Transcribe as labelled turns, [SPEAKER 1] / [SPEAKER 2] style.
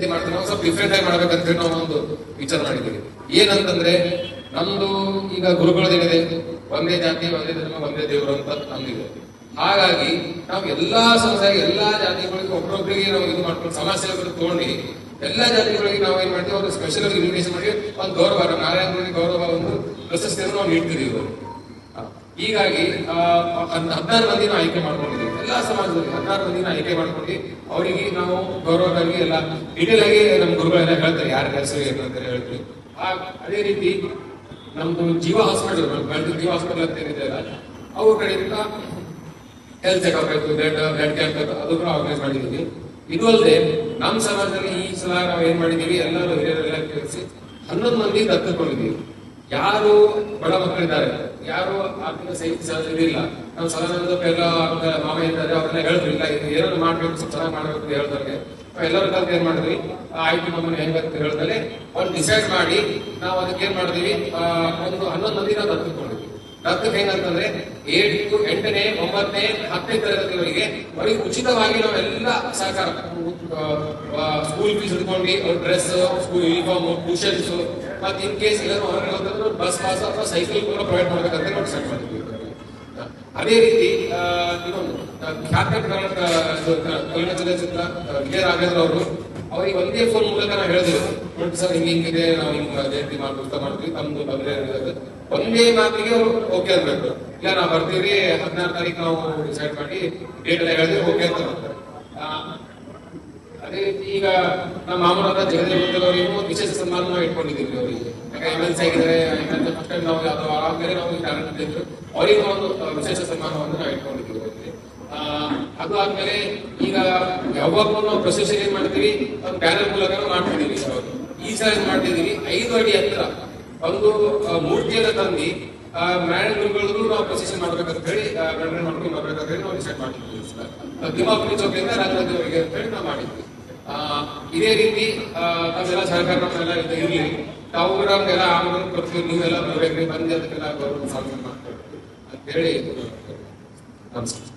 [SPEAKER 1] ಸ್ವಲ್ಪ ಡಿಫ್ರೆಂಟ್ ಆಗಿ ಮಾಡ್ಬೇಕಂತ ನಾವು ಒಂದು ವಿಚಾರ ಮಾಡಿದ್ದೀವಿ. ಏನಂತಂದ್ರೆ, ನಮ್ದು ಈಗ ಗುರುಗಳದೇನಿದೆ ಒಂದೇ ಜಾತಿ, ಒಂದೇ ಧರ್ಮ, ಒಂದೇ ದೇವರು ಅಂತ ನಮ್ದಿದೆ. ಹಾಗಾಗಿ, ನಾವು ಎಲ್ಲಾ ಸಮುದಾಯ ಎಲ್ಲಾ ಜಾತಿಗಳಿಗೆ ಒಬ್ಬರೊಬ್ಬರಿಗೆ ನಾವು ಇದು ಮಾಡ್ಕೊಂಡು ಸಮಾಜ ಸೇವಕರು ತಗೊಂಡು ಎಲ್ಲಾ ಜಾತಿಗಳಿಗೆ ನಾವು ಏನ್ ಮಾಡ್ತೀವಿ, ಒಂದು ಸ್ಪೆಷಲ್ ಇನ್ವಿಟೇಷನ್ ಮಾಡಿ, ಒಂದು ಗೌರವ, ನಾರಾಯಣ ಗೌರವ ಒಂದು ಪ್ರಶಸ್ತಿಯನ್ನು ನಾವು ನೀಡ್ತಿದ್ದೀವಿ ಇವರು. ಹೀಗಾಗಿ ಹದಿನಾರು ಮಂದಿನ ಆಯ್ಕೆ ಮಾಡ್ಕೊಂಡಿದ್ದೀವಿ. ಎಲ್ಲಾ ಸಮಾಜದಲ್ಲಿ ಹದಿನಾರು ಮಂದಿನ ಆಯ್ಕೆ ಮಾಡ್ಕೊಂಡು ಅವರಿಗೆ ನಾವು ಗೌರವಕ್ಕಾಗಿ ಎಲ್ಲ ಡೀಟೇಲ್ ಆಗಿ ನಮ್ಮ ಗುರುಗಳೆಲ್ಲ ಹೇಳ್ತಾರೆ, ಯಾರು ಹೆಸರು ಏನು ಅಂತ ಹೇಳ್ತೀವಿ. ಅದೇ ರೀತಿ ನಮ್ದು ಜೀವ ಹಾಸ್ಪಿಟಲ್ ಬೆಳೆದು ಜೀವ ಹಾಸ್ಪಿಟಲ್ ಅಂತ ಏನಿದೆ ಅವ್ರ ಕಡೆಯಿಂದ ಹೆಲ್ತ್ ಚೆಕಪ್ ಆಯ್ತು ಬ್ಲಡ್ ಬ್ಲಡ್ ಕ್ಯಾಂಪ್ ಆಯ್ತು, ಅದು ಕೂಡ ಆರ್ಗನೈಸ್ ಮಾಡಿದ್ದೀವಿ. ಇದು ಅಲ್ಲದೆ ನಮ್ಮ ಸಮಾಜದಲ್ಲಿ ಈ ಸಲ ನಾವು ಏನ್ ಮಾಡಿದೀವಿ ಎಲ್ಲರೂ ಹಿರಿಯರೆಲ್ಲ ಕೇಳಿಸಿ ಹನ್ನೊಂದು ಮಂದಿ ದತ್ತಕೊಂಡಿದ್ದೀವಿ ಯಾರು ಬಡ ಮಕ್ಕಳಿದ್ದಾರೆ ಯಾರು ಆರ್ಥಿಕ ಸಹಿತ ಇಲ್ಲ. ನಾವು ಸದಾನಂದ ಎಲ್ಲ ಮಾವ ಇದ್ದಾರೆ, ಅವರೆಲ್ಲ ಹೇಳಿದ್ರು, ಇಲ್ಲ, ಇದು ಏನಾದ್ರು ಮಾಡ್ಬೇಕು, ಸ್ವಲ್ಪ ಚೆನ್ನಾಗಿ ಮಾಡ್ಬೇಕು ಅಂತ ನಾವು ಎಲ್ಲರೂ ಕಲ್ತು ಏನ್ ಮಾಡಿದ್ವಿ? ಆಯ್ತು ಹೆಂಗ್ ಅಂತ ಹೇಳ್ದಲೆ, ಅವ್ರು ಡಿಸೈಡ್ ಮಾಡಿ ನಾವು ಅದಕ್ಕೆ ಏನ್ ಮಾಡಿದ್ವಿ? ಒಂದು ಹನ್ನೊಂದು ಮಂದಿನ ದತ್ತಕೊಂಡಿದ್ವಿ ದತ್ತಕ್ಕೆ ಹೆಂಗಂತಂದ್ರೆ ಏಳು ಎಂಟನೇ, ಒಂಬತ್ತನೇ, ಹತ್ತನೇ ತರಗತಿಯವರಿಗೆ ಅವರಿಗೆ ಉಚಿತವಾಗಿ ನಾವೆಲ್ಲ ಸಹಕಾರ ಸ್ಕೂಲ್ ಫೀಸ್ ಹಿಡ್ಕೊಂಡು, ಅವ್ರ ಡ್ರೆಸ್ ಸ್ಕೂಲ್ ಯೂನಿಫಾರ್ಮ್ ಟ್ಯೂಷನ್ಸ್ ಮತ್ತೆ ಇನ್ ಕೇಸ್ ಎಲ್ಲರೂ ಹೊರಗೆ ಹೋದ್ರೆ ಬಸ್ ಪಾಸ್ ಅಥವಾ ಸೈಕಲ್ ಕೂಡ ಪ್ರೊವೈಡ್ ಮಾಡಬೇಕಂತ ನಾವು ಡಿಸೈಡ್ ಮಾಡಿದ್ವಿ ಅದೇ ರೀತಿ ಇನ್ನೊಂದು ಖ್ಯಾತ ಕಲ್ಯಾಣ ಜಿಲ್ಲೆ ಚಲನಚಿತ್ರ ವಿಜಯ ರಾಘವೇಂದ್ರ ಅವರು, ಅವರಿಗೆ ಒಂದೇ ಫೋನ್ ಮೂಲಕ ನಾವು ಹೇಳಿದ್ವಿ. ನೋಡಿ ಸರ್, ಹಿಂಗೆ ಹಿಂಗಿದೆ ನಾವು ಹಿಂಗ್ ಜಯಂತಿ ಮಾಡ್ಕೊಳ್ತಾ ಮಾಡ್ತೀವಿ ತಮ್ಮದು ಇರೋದು. ಒಂದೇ ಮಾತಿಗೆ ಅವರು ಓಕೆ ಅನ್ಬೇಕು ಇಲ್ಲ, ನಾವು ಬರ್ತೀವಿ ಹದಿನಾರು ತಾರೀಕು ನಾವು ಡಿಸೈಡ್ ಮಾಡಿ ಡೇಟ್ ಎಲ್ಲ ಹೇಳಿದ್ರೆ ಓಕೆ ಅಂತ ಅದೇ ರೀತಿ ಈಗ ನಮ್ಮ ಮಾಮೂಲಾದ ಜಗದೇವ ಅವರಿಗೂ ವಿಶೇಷ ಸನ್ಮಾನ ಇಟ್ಕೊಂಡಿದ್ದೀವಿ ಅವರಿಗೆ. ಯಾಕೆ ಎಂ ಎಲ್ ಸಿ ಆಗಿದ್ದಾರೆ ಫಸ್ಟ್ ಟೈಮ್ ನಾವು ಅದು ಆದ್ಮೇಲೆ ನಾವು ಟ್ಯಾಲೆಂಟ್ ಇದ್ರು ಅವರಿಗೆ ಒಂದು ವಿಶೇಷ ಸನ್ಮಾನವನ್ನು ನಾವು ಇಟ್ಕೊಂಡಿದ್ದೀವಿ ಅದು ಆದ್ಮೇಲೆ ಈಗ ಯಾವಾಗಲೂ ನಾವು ಪ್ರೊಸೆಷನ್ ಏನ್ ಮಾಡ್ತೀವಿ, ಒಂದು ಬ್ಯಾನರ್ ಮೂಲಕ ಮಾಡ್ತಿದ್ದೀವಿ ಈ ಸಲ ಮಾಡ್ತಿದ್ದೀವಿ, ಐದು ಅಡಿ ಹತ್ರ ಒಂದು ಮೂರ್ತಿಯನ್ನು ತಂದು ಗುರುಗಳು ನಾವು ಪ್ರೊಸೆಷನ್ ಮಾಡ್ಬೇಕಂತ ಹೇಳಿ ಮೆಂಟೈನ್ ಮಾಡ್ಕೊಂಡು ಬರ್ಬೇಕಂತ ಹೇಳಿ ನಾವು ಡಿಸೈಡ್ ಮಾಡಿದ್ವಿ ಸರ್. ದಿಮಾಪುರಿ ಚೌಕಿಯಿಂದ ರಾಜರಾಜವರಿಗೆ ಅಂತ ಹೇಳಿ ನಾವು ಮಾಡಿದ್ವಿ. ಇದೇ ರೀತಿ ಆ, ತಮ್ಮೆಲ್ಲ ಸಹಕಾರ ನಮ್ಮೆಲ್ಲ ಇರ್ಲಿ. ತಾವು ನಮ್ಗೆಲ್ಲ ಆಮದು ಕೊಡ್ತೀವಿ ನೀವೆಲ್ಲ ಬರ್ಬೇಕ್ರಿ ಬಂದು ಅದಕ್ಕೆಲ್ಲ ಗೌರವ ಸಾಧನೆ ಮಾಡ್ತಾರೆ ಅಂತ ಹೇಳಿ ನಮಸ್ಕಾರ.